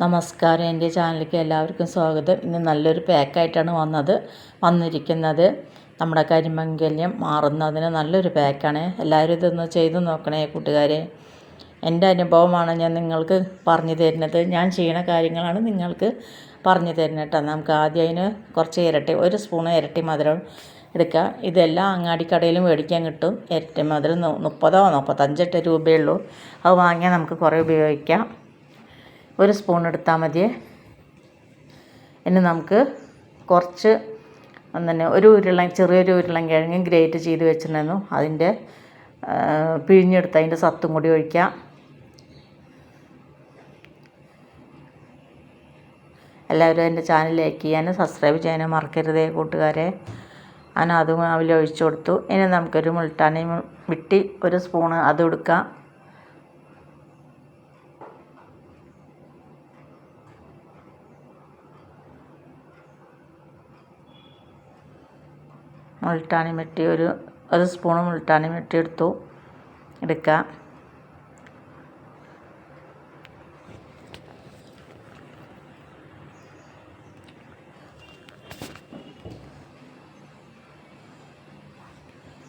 നമസ്കാരം. എന്റെ ചാനലിലേക്ക് എല്ലാവർക്കും സ്വാഗതം. ഇന്ന് നല്ലൊരു പാക്കായിട്ടാണ് വന്നത് വന്നിരിക്കുന്നത്. നമ്മുടെ കരിമംഗല്യം മാറുന്നതിന് നല്ലൊരു പാക്കാണ്. എല്ലാവരും ഇതൊന്ന് ചെയ്തു നോക്കണേ കൂട്ടുകാരെ. എന്റെ അനുഭവമാണ് ഞാൻ നിങ്ങൾക്ക് പറഞ്ഞു തരുന്നത്. ഞാൻ ചെയ്യണ കാര്യങ്ങളാണ് നിങ്ങൾക്ക് പറഞ്ഞു തരുന്നത് കേട്ടോ. നമുക്ക് ആദ്യം അതിന് കുറച്ച് ഇരട്ടി ഒരു സ്പൂൺ ഇരട്ടി മധുരം എടുക്കുക ഇതെല്ലാം അങ്ങാടിക്കടയിലും മേടിക്കാൻ കിട്ടും. ഇരട്ടി മധുരം മുപ്പതോ രൂപയേ രൂപയുള്ളൂ അത് വാങ്ങിയാൽ നമുക്ക് കുറേ ഉപയോഗിക്കാം. ഒരു സ്പൂൺ എടുത്താൽ മതിയേ. ഇനി നമുക്ക് കുറച്ച് തന്നെ ഒരു ഉരുളൻ ചെറിയൊരു ഉരുളൻ കിഴങ്ങ് ഗ്രേറ്റ് ചെയ്ത് വെച്ചിട്ടുണ്ടായിരുന്നു. അതിന്റെ പിഴിഞ്ഞെടുത്ത് അതിന്റെ സത്തും കൂടി ഒഴിക്കാം. എല്ലാവരും എന്റെ ചാനൽ ലൈക്ക് ചെയ്യാനും സബ്സ്ക്രൈബ് ചെയ്യാനും മറക്കരുതേ കൂട്ടുകാരെ. അതിനും അതും അതിൽ ഒഴിച്ചു കൊടുത്തു. ഇനി നമുക്കൊരു മുൾട്ടാനി വിട്ടി ഒരു സ്പൂണ് അത് എടുക്കാം. മുൾട്ടാണി മെട്ടി ഒരു ഒരു സ്പൂണ് മുൾട്ടാണി മെട്ടി എടുത്തു. എടുക്കുക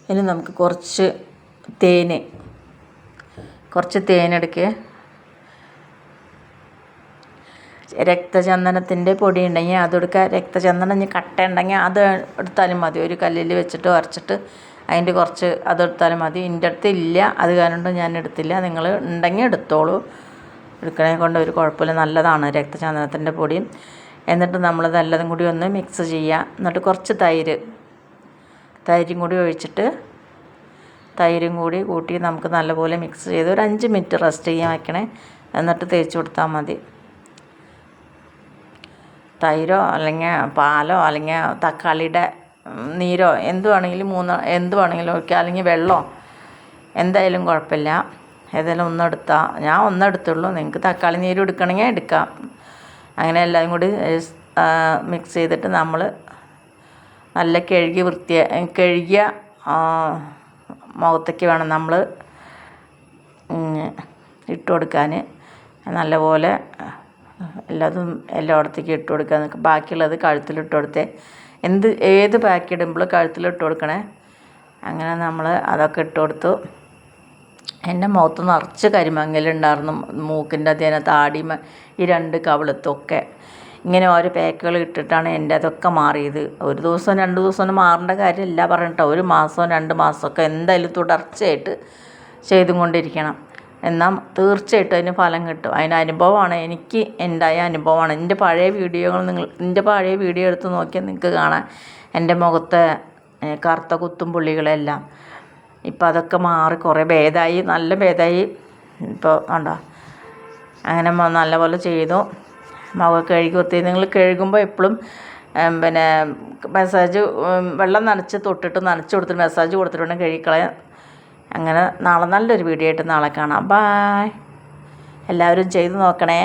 ഇനി നമുക്ക് കുറച്ച് തേന് കുറച്ച് തേനെടുക്കുക രക്തചന്ദനത്തിന്റെ പൊടി ഉണ്ടെങ്കിൽ അതെടുക്കുക രക്തചന്ദനം ഇനി കട്ട ഉണ്ടെങ്കിൽ അത് എടുത്താലും മതി. ഒരു കല്ലിൽ വെച്ചിട്ട് ഉരച്ചിട്ട് അതിന്റെ കുറച്ച് അതെടുത്താലും മതി. എന്റെ അടുത്ത് ഇല്ല അത് കാരണം ഞാൻ എടുത്തില്ല. നിങ്ങൾ ഉണ്ടെങ്കിൽ എടുത്തോളൂ. എടുക്കണേ കൊണ്ട് ഒരു കുഴപ്പമില്ല. നല്ലതാണ് രക്തചന്ദനത്തിന്റെ പൊടി. എന്നിട്ട് നമ്മൾ നല്ലതും കൂടി ഒന്ന് മിക്സ് ചെയ്യുക. എന്നിട്ട് കുറച്ച് തൈര് തൈരും കൂടി ഒഴിച്ചിട്ട് തൈരും കൂടി കൂട്ടി നമുക്ക് നല്ലപോലെ മിക്സ് ചെയ്ത് ഒരു അഞ്ച് മിനിറ്റ് റെസ്റ്റ് ചെയ്യാൻ വയ്ക്കണേ എന്നിട്ട് തേച്ച് കൊടുത്താൽ മതി. തൈരോ അല്ലെങ്കിൽ പാലോ അല്ലെങ്കിൽ തക്കാളിയുടെ നീരോ എന്ത് വേണമെങ്കിലും മൂന്ന് എന്ത് വേണമെങ്കിലും ഒഴിക്കുക അല്ലെങ്കിൽ വെള്ളമോ എന്തായാലും കുഴപ്പമില്ല. ഏതായാലും ഒന്നെടുത്താൽ ഞാൻ ഒന്നെടുത്തുള്ളൂ നിങ്ങൾക്ക് തക്കാളി നീര് എടുക്കണമെങ്കിൽ എടുക്കാം. അങ്ങനെ എല്ലാം കൂടി മിക്സ് ചെയ്തിട്ട് നമ്മൾ നല്ല കഴുകി വൃത്തിയ കഴുകിയ മുഖത്തേക്ക് വേണം നമ്മൾ ഇട്ട് കൊടുക്കാൻ. നല്ലപോലെ എല്ലാതും എല്ലായിടത്തേക്കും ഇട്ട് കൊടുക്കുക. ബാക്കിയുള്ളത് കഴുത്തിലിട്ട് കൊടുത്തേ. എന്ത് ഏത് പാക്ക് ഇടുമ്പോൾ കഴുത്തിലിട്ട് കൊടുക്കണേ. അങ്ങനെ നമ്മൾ അതൊക്കെ ഇട്ട് കൊടുത്തു. എന്റെ മുഖത്ത് നിറച്ച് കരിമങ്ങലുണ്ടായിരുന്നു. മൂക്കിന്റെ അതേനെ താടിമ ഈ രണ്ട് കവിളത്തൊക്കെ. ഇങ്ങനെ ഓരോ പാക്കുകൾ ഇട്ടിട്ടാണ് എന്റെ അതൊക്കെ മാറിയത്. ഒരു ദിവസം രണ്ട് ദിവസം മാറേണ്ട കാര്യമല്ല പറഞ്ഞിട്ടോ. ഒരു മാസം രണ്ട് മാസമൊക്കെ എന്തായാലും തുടർച്ചയായിട്ട് ചെയ്തും കൊണ്ടിരിക്കണം. എന്നാൽ തീർച്ചയായിട്ടും അതിന് ഫലം കിട്ടും. അതിന് അനുഭവമാണ്. എനിക്ക് ഉണ്ടായ അനുഭവമാണ്. എന്റെ പഴയ വീഡിയോകൾ നിങ്ങൾ എന്റെ പഴയ വീഡിയോ എടുത്ത് നോക്കിയാൽ നിങ്ങൾക്ക് കാണാം. എന്റെ മുഖത്തെ കറുത്ത കുത്തും പുള്ളികളെല്ലാം. ഇപ്പം അതൊക്കെ മാറി കുറേ ഭേദമായി നല്ല ഭേദമായി ഇപ്പോൾ കണ്ടോ? അങ്ങനെ നല്ലപോലെ ചെയ്തു. മുഖം കഴുകി കുത്തി നിങ്ങൾ കഴുകുമ്പോൾ എപ്പോഴും പിന്നെ മസാജ് വെള്ളം നനച്ച് തൊട്ടിട്ട് നനച്ച് കൊടുത്തിട്ട് മസാജ് കൊടുത്തിട്ടുണ്ടെങ്കിൽ കഴുകിക്കളയാൻ. അങ്ങനെ നാളെ നല്ലൊരു വീഡിയോ ആയിട്ട് നാളെ കാണാം. ബായ് എല്ലാവരും ചെയ്ത് നോക്കണേ.